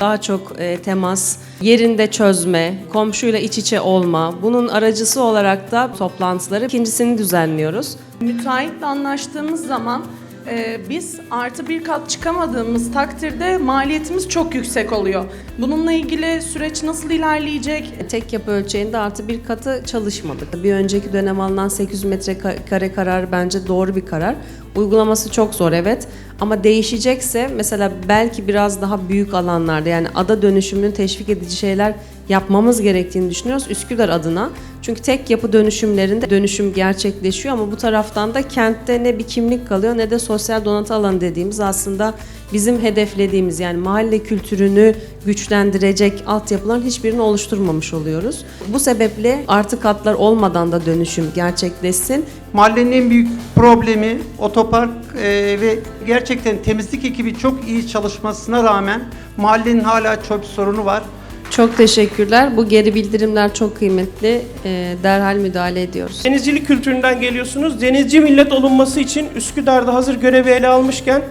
Daha çok e, temas, yerinde çözme, komşuyla iç içe olma. Bunun aracısı olarak da toplantıları ikincisini düzenliyoruz. Müteahhitle anlaştığımız zaman e, biz artı bir kat çıkamadığımız takdirde maliyetimiz çok yüksek oluyor. Bununla ilgili süreç nasıl ilerleyecek? Tek yapı ölçeğinde artı bir katı çalışmadık. Bir önceki dönem alınan 800 metrekare karar bence doğru bir karar. Uygulaması çok zor evet ama değişecekse mesela belki biraz daha büyük alanlarda yani ada dönüşümünü teşvik edici şeyler yapmamız gerektiğini düşünüyoruz Üsküdar adına. Çünkü tek yapı dönüşümlerinde dönüşüm gerçekleşiyor ama bu taraftan da kentte ne bir kimlik kalıyor ne de sosyal donatı alanı dediğimiz aslında bizim hedeflediğimiz yani mahalle kültürünü güçlendirecek altyapıların hiçbirini oluşturmamış oluyoruz. Bu sebeple artı katlar olmadan da dönüşüm gerçekleşsin. Mahallenin en büyük problemi otopark e, ve gerçekten temizlik ekibi çok iyi çalışmasına rağmen mahallenin hala çöp sorunu var. Çok teşekkürler. Bu geri bildirimler çok kıymetli. Ee, derhal müdahale ediyoruz. Denizcilik kültüründen geliyorsunuz. Denizci millet olunması için Üsküdar'da hazır görevi ele almışken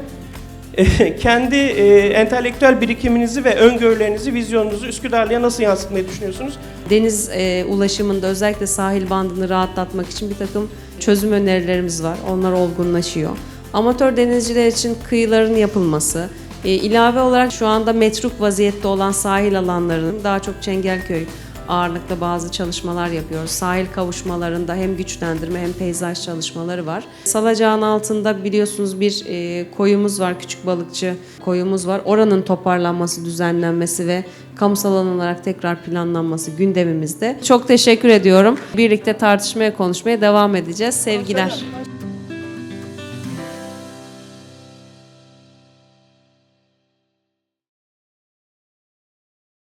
kendi e, entelektüel birikiminizi ve öngörülerinizi, vizyonunuzu Üsküdar'lıya nasıl yansıtmayı düşünüyorsunuz? Deniz e, ulaşımında özellikle sahil bandını rahatlatmak için bir takım çözüm önerilerimiz var. Onlar olgunlaşıyor. Amatör denizciler için kıyıların yapılması, e, ilave olarak şu anda metruk vaziyette olan sahil alanlarının daha çok Çengelköy ağırlıkta bazı çalışmalar yapıyoruz. Sahil kavuşmalarında hem güçlendirme hem peyzaj çalışmaları var. Salacağın altında biliyorsunuz bir e, koyumuz var, küçük balıkçı koyumuz var. Oranın toparlanması, düzenlenmesi ve kamusal alan olarak tekrar planlanması gündemimizde. Çok teşekkür ediyorum. Birlikte tartışmaya, konuşmaya devam edeceğiz. Sevgiler.